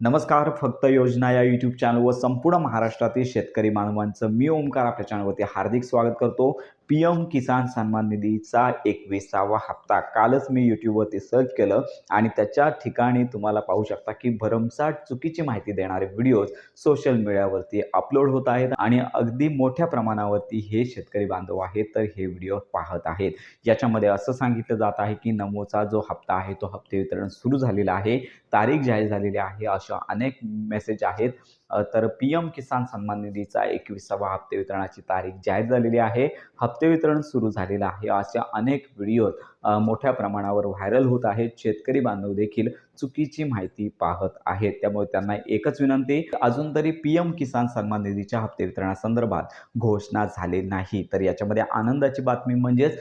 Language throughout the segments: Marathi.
नमस्कार फक्त योजना या यूट्यूब चॅनलवर संपूर्ण महाराष्ट्रातील शेतकरी मानवांचं मी ओमकार आपल्या चॅनलवरती हार्दिक स्वागत करतो. पी एम किसान सन्मान निधीचा एकविसावा हप्ता. कालच मी यूट्यूबवरती सर्च केलं आणि त्याच्या ठिकाणी तुम्हाला पाहू शकता की भरमसाठ चुकीची माहिती देणारे व्हिडिओज सोशल मीडियावरती अपलोड होत आहेत आणि अगदी मोठ्या प्रमाणावरती हे शेतकरी बांधव आहेत तर हे व्हिडिओ पाहत आहेत. याच्यामध्ये असं सांगितलं जात आहे की नमोचा जो हप्ता आहे तो हप्ते वितरण सुरू झालेला आहे तारीख जाहीर झालेली आहे अशा अनेक मेसेज आहेत. तर पी एम किसान सन्मान निधीचा एकविसावा हप्ते वितरणाची तारीख जाहीर झालेली आहे. हप्ते वितरण सुरू झालेलं आहे. अशा अनेक व्हिडिओ मोठ्या प्रमाणावर व्हायरल होत आहेत. शेतकरी बांधव देखील चुकीची माहिती पाहत आहेत. त्यामुळे त्यांना एकच विनंती अजून तरी पी एम किसान सन्मान निधीच्या हप्ते वितरणासंदर्भात घोषणा झाली नाही. तर याच्यामध्ये आनंदाची बातमी म्हणजेच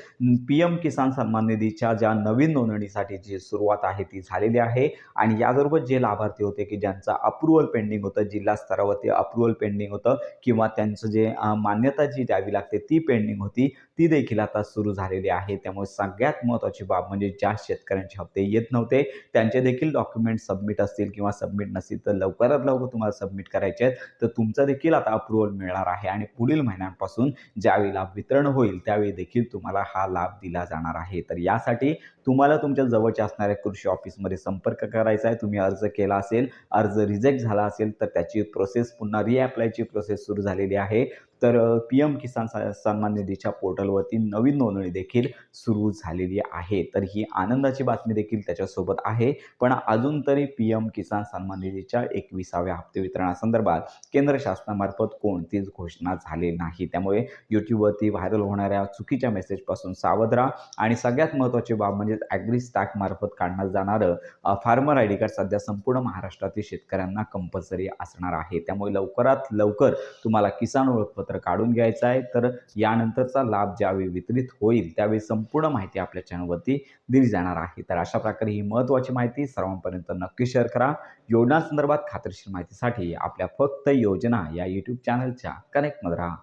पी एम किसान सन्मान निधीच्या ज्या नवीन नोंदणीसाठी जी सुरुवात आहे ती झालेली आहे. आणि याबरोबर जे लाभार्थी होते की ज्यांचं अप्रुव्हल पेंडिंग होतं जिल्हा स्तरावरती अप्रुव्हल पेंडिंग होतं किंवा त्यांचं जे मान्यता जी द्यावी लागते ती पेंडिंग होती ती देखील आता सुरू झालेली आहे. त्यामुळे सगळ्यात महत्त्वाची बाब म्हणजे ज्या शेतकऱ्यांचे हप्ते येत नव्हते त्यांचे देखील डॉक्युमेंट सबमिट असतील किंवा सबमिट नसतील तर लवकरात लवकर तुम्हाला सबमिट करायचे आहेत. तर तुमचं देखील आता अप्रुव्हल मिळणार आहे आणि पुढील महिन्यांपासून ज्यावेळी लाभ वितरण होईल त्यावेळी देखील तुम्हाला हा लाभ दिला जाणार आहे. तर यासाठी तुम्हाला तुमच्या जवळच्या असणाऱ्या कृषी ऑफिसमध्ये संपर्क करायचा आहे. तुम्ही अर्ज केला असेल अर्ज रिजेक्ट झाला असेल तर त्याची प्रोसेस पुन्हा रिअप्लायची प्रोसेस सुरू झालेली आहे. तर पी एम किसान स- सन्मान निधीच्या पोर्टलवरती नवीन नोंदणी देखील सुरू झालेली आहे. तर ही आनंदाची बातमी देखील त्याच्यासोबत आहे. पण अजून तरी पी एम किसान सन्मान निधीच्या एकविसाव्या हप्ते वितरणासंदर्भात केंद्र शासनामार्फत कोणतीच घोषणा झाली नाही. त्यामुळे यूट्यूबवरती व्हायरल होणाऱ्या चुकीच्या मेसेजपासून सावध राहा. आणि सगळ्यात महत्त्वाची बाब म्हणजे ॲग्री स्टॅकमार्फत काढण्यात जाणारं फार्मर आय डी कार्ड सध्या संपूर्ण महाराष्ट्रातील शेतकऱ्यांना कंपल्सरी असणार आहे. त्यामुळे लवकरात लवकर तुम्हाला किसान ओळखपत्र काढून घ्यायचं आहे. तर यानंतरचा लाभ ज्यावेळी वितरित होईल त्यावेळी संपूर्ण माहिती आपल्या चॅनलवरती दिली जाणार आहे. तर अशा प्रकारे ही महत्त्वाची माहिती सर्वांपर्यंत नक्की शेअर करा. योजनांसंदर्भात खात्रीशीर माहितीसाठी आपल्या फक्त योजना या यूट्यूब चॅनलच्या कनेक्टमध्ये राहा.